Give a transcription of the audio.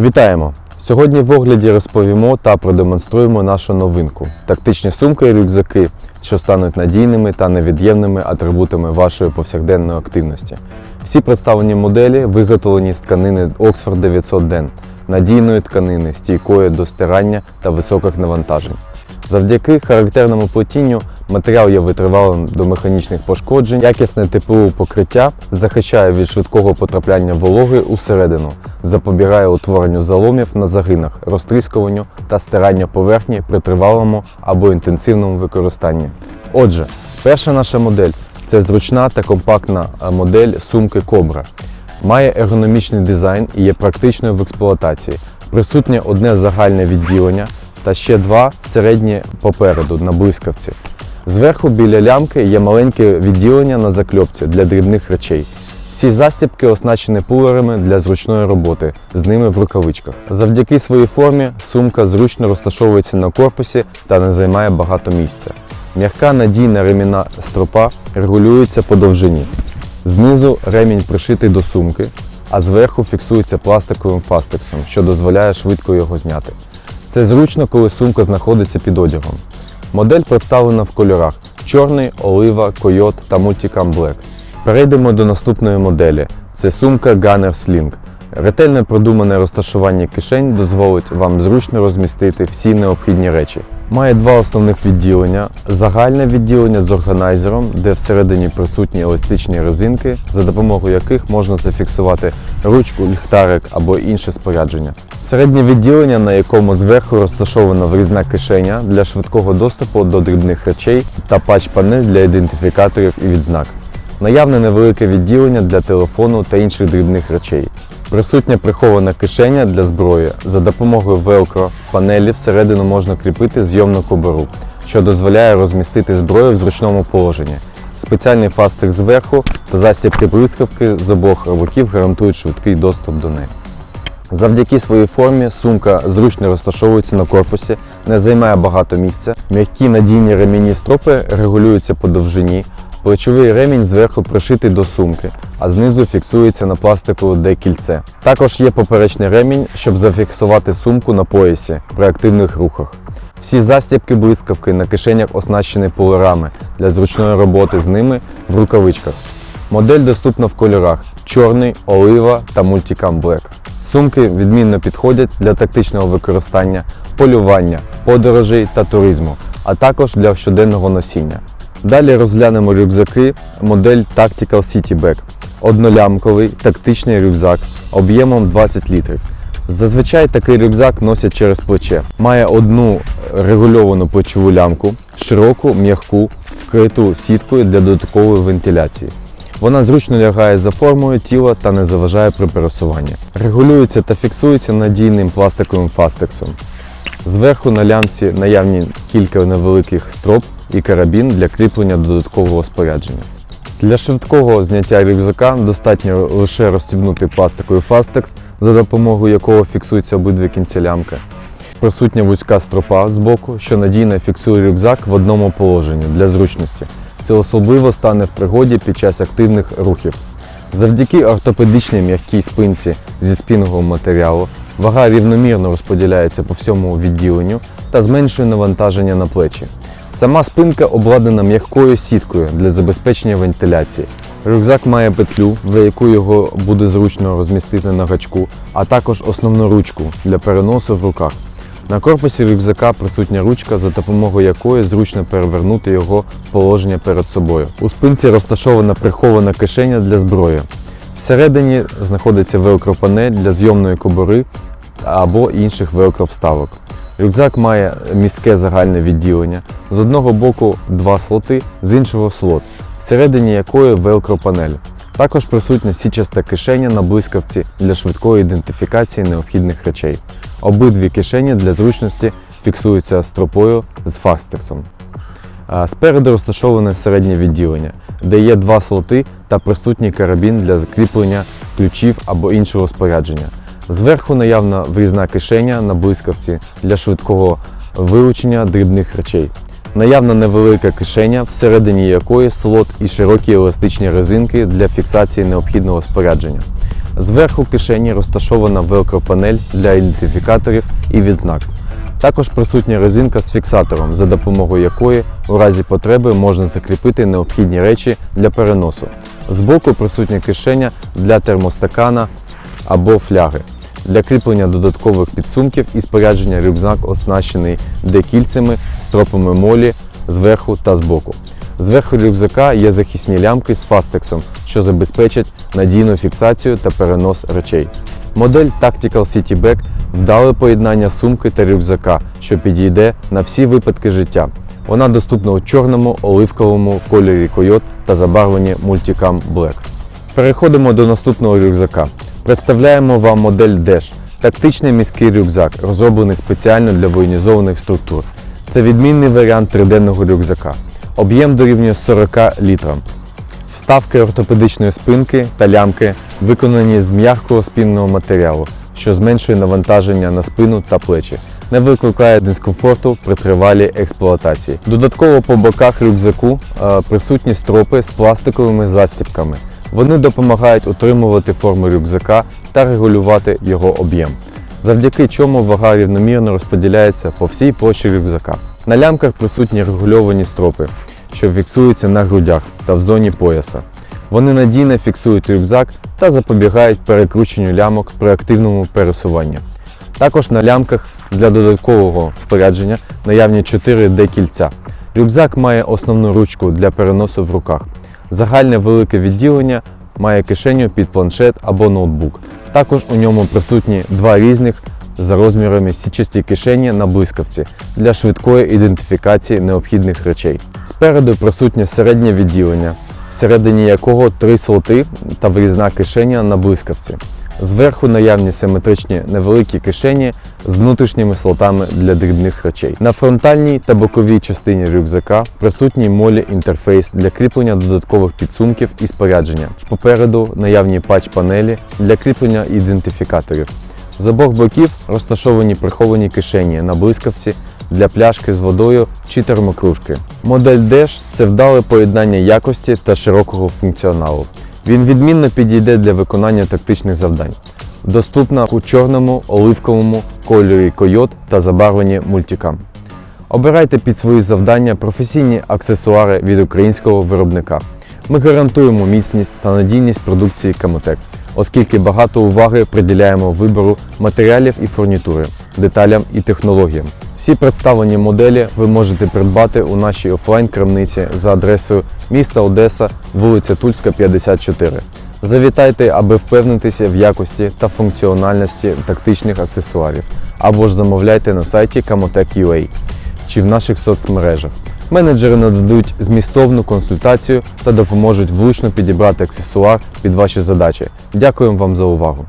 Вітаємо! Сьогодні в огляді розповімо та продемонструємо нашу новинку тактичні сумки і рюкзаки, що стануть надійними та невід'ємними атрибутами вашої повсякденної активності. Всі представлені моделі виготовлені з тканини Oxford 900 Den, надійної тканини, стійкої до стирання та високих навантажень. Завдяки характерному плетінню матеріал є витривалим до механічних пошкоджень, якісне теплове покриття захищає від швидкого потрапляння вологи усередину, запобігає утворенню заломів на загинах, розтріскуванню та стиранню поверхні при тривалому або інтенсивному використанні. Отже, перша наша модель це зручна та компактна модель сумки Cobra. Має ергономічний дизайн і є практичною в експлуатації. Присутнє одне загальне відділення та ще два середні попереду на блискавці. Зверху біля лямки є маленьке відділення на закльопці для дрібних речей. Всі застібки оснащені пулерами для зручної роботи, з ними в рукавичках. Завдяки своїй формі сумка зручно розташовується на корпусі та не займає багато місця. М'яка надійна ремінна стропа регулюється по довжині. Знизу ремінь пришитий до сумки, а зверху фіксується пластиковим фастексом, що дозволяє швидко його зняти. Це зручно, коли сумка знаходиться під одягом. Модель представлена в кольорах чорний, олива, койот та Multicam Black. Перейдемо до наступної моделі. Це сумка Gunner Sling. Ретельно продумане розташування кишень дозволить вам зручно розмістити всі необхідні речі. Має два основних відділення: загальне відділення з органайзером, де всередині присутні еластичні резинки, за допомогою яких можна зафіксувати ручку, ліхтарик або інше спорядження. Середнє відділення, на якому зверху розташована врізна кишеня для швидкого доступу до дрібних речей та патч-панель для ідентифікаторів і відзнак. Наявне невелике відділення для телефону та інших дрібних речей. Присутня прихована кишеня для зброї. За допомогою велкро панелі всередину можна кріпити зйомну кобуру, що дозволяє розмістити зброю в зручному положенні. Спеціальний фастик зверху та застібки блискавки з обох боків гарантують швидкий доступ до неї. Завдяки своїй формі сумка зручно розташовується на корпусі, не займає багато місця. М'які надійні ремінні стропи регулюються по довжині. Плечовий ремінь зверху пришитий до сумки, а знизу фіксується на пластикове декільце. Також є поперечний ремінь, щоб зафіксувати сумку на поясі при активних рухах. Всі застібки блискавки на кишенях оснащені пулерами для зручної роботи з ними в рукавичках. Модель доступна в кольорах чорний, олива та Multicam Black. Сумки відмінно підходять для тактичного використання, полювання, подорожей та туризму, а також для щоденного носіння. Далі розглянемо рюкзаки модель Tactical City Bag. Однолямковий тактичний рюкзак об'ємом 20 літрів. Зазвичай такий рюкзак носять через плече. Має одну регульовану плечову лямку, широку, м'яку, вкриту сіткою для додаткової вентиляції. Вона зручно лягає за формою тіла та не заважає при пересуванні. Регулюється та фіксується надійним пластиковим фастексом. Зверху на лямці наявні кілька невеликих строп і карабін для кріплення додаткового спорядження. Для швидкого зняття рюкзака достатньо лише розстібнути пластиковий фастекс, за допомогою якого фіксуються обидві кінці лямки. Присутня вузька стропа з боку, що надійно фіксує рюкзак в одному положенні для зручності. Це особливо стане в пригоді під час активних рухів. Завдяки ортопедичній м'якій спинці зі спінгового матеріалу вага рівномірно розподіляється по всьому відділенню та зменшує навантаження на плечі. Сама спинка обладнана м'якою сіткою для забезпечення вентиляції. Рюкзак має петлю, за яку його буде зручно розмістити на гачку, а також основну ручку для переносу в руках. На корпусі рюкзака присутня ручка, за допомогою якої зручно перевернути його в положення перед собою. У спинці розташована прихована кишеня для зброї. Всередині знаходиться велкро-панель для зйомної кобури або інших велкро-вставок. Рюкзак має міське загальне відділення. З одного боку два слоти, з іншого слот, всередині якої велкро-панель. Також присутня січаста кишеня на блискавці для швидкої ідентифікації необхідних речей. Обидві кишені для зручності фіксуються стропою з фастексом. Спереду розташоване середнє відділення, де є два слоти та присутній карабін для закріплення ключів або іншого спорядження. Зверху наявна врізна кишеня на блискавці для швидкого вилучення дрібних речей. Наявна невелика кишеня, всередині якої слот і широкі еластичні резинки для фіксації необхідного спорядження. Зверху кишені розташована велкропанель для ідентифікаторів і відзнак. Також присутня резинка з фіксатором, за допомогою якої у разі потреби можна закріпити необхідні речі для переносу. Збоку присутня кишеня для термостакана або фляги. Для кріплення додаткових підсумків і спорядження рюкзак оснащений декільцями, стропами молі зверху та збоку. Зверху рюкзака є захисні лямки з фастексом, що забезпечать надійну фіксацію та перенос речей. Модель Tactical City Bag вдале поєднання сумки та рюкзака, що підійде на всі випадки життя. Вона доступна у чорному, оливковому кольорі койот та забарвленні Multicam Black. Переходимо до наступного рюкзака. Представляємо вам модель Dash – тактичний міський рюкзак, розроблений спеціально для воєнізованих структур. Це відмінний варіант триденного рюкзака. Об'єм дорівнює 40 літрам. Вставки ортопедичної спинки та лямки виконані з м'якого спінного матеріалу, що зменшує навантаження на спину та плечі, не викликає дискомфорту при тривалій експлуатації. Додатково по боках рюкзаку е, присутні стропи з пластиковими застібками. Вони допомагають утримувати форму рюкзака та регулювати його об'єм, завдяки чому вага рівномірно розподіляється по всій площі рюкзака. На лямках присутні регульовані стропи, що фіксуються на грудях та в зоні пояса. Вони надійно фіксують рюкзак та запобігають перекрученню лямок при активному пересуванні. Також на лямках для додаткового спорядження наявні 4D кільця. Рюкзак має основну ручку для переносу в руках. Загальне велике відділення має кишеню під планшет або ноутбук. Також у ньому присутні два різних за розмірами січасті кишені на блискавці для швидкої ідентифікації необхідних речей. Спереду присутнє середнє відділення, всередині якого три слоти та врізна кишеня на блискавці. Зверху наявні симетричні невеликі кишені з внутрішніми слотами для дрібних речей. На фронтальній та боковій частині рюкзака присутній молі інтерфейс для кріплення додаткових підсумків і спорядження. Попереду наявні патч-панелі для кріплення ідентифікаторів. З обох боків розташовані приховані кишені на блискавці для пляшки з водою чи термокружки. Модель Dash – це вдале поєднання якості та широкого функціоналу. Він відмінно підійде для виконання тактичних завдань. Доступна у чорному, оливковому кольорі койот та забарвленні мультикам. Обирайте під свої завдання професійні аксесуари від українського виробника. Ми гарантуємо міцність та надійність продукції Камотек, оскільки багато уваги приділяємо вибору матеріалів і фурнітури, деталям і технологіям. Всі представлені моделі ви можете придбати у нашій офлайн-крамниці за адресою міста Одеса, вулиця Тульська, 54. Завітайте, аби впевнитися в якості та функціональності тактичних аксесуарів, або ж замовляйте на сайті Kamotech.ua чи в наших соцмережах. Менеджери нададуть змістовну консультацію та допоможуть влучно підібрати аксесуар під ваші задачі. Дякуємо вам за увагу!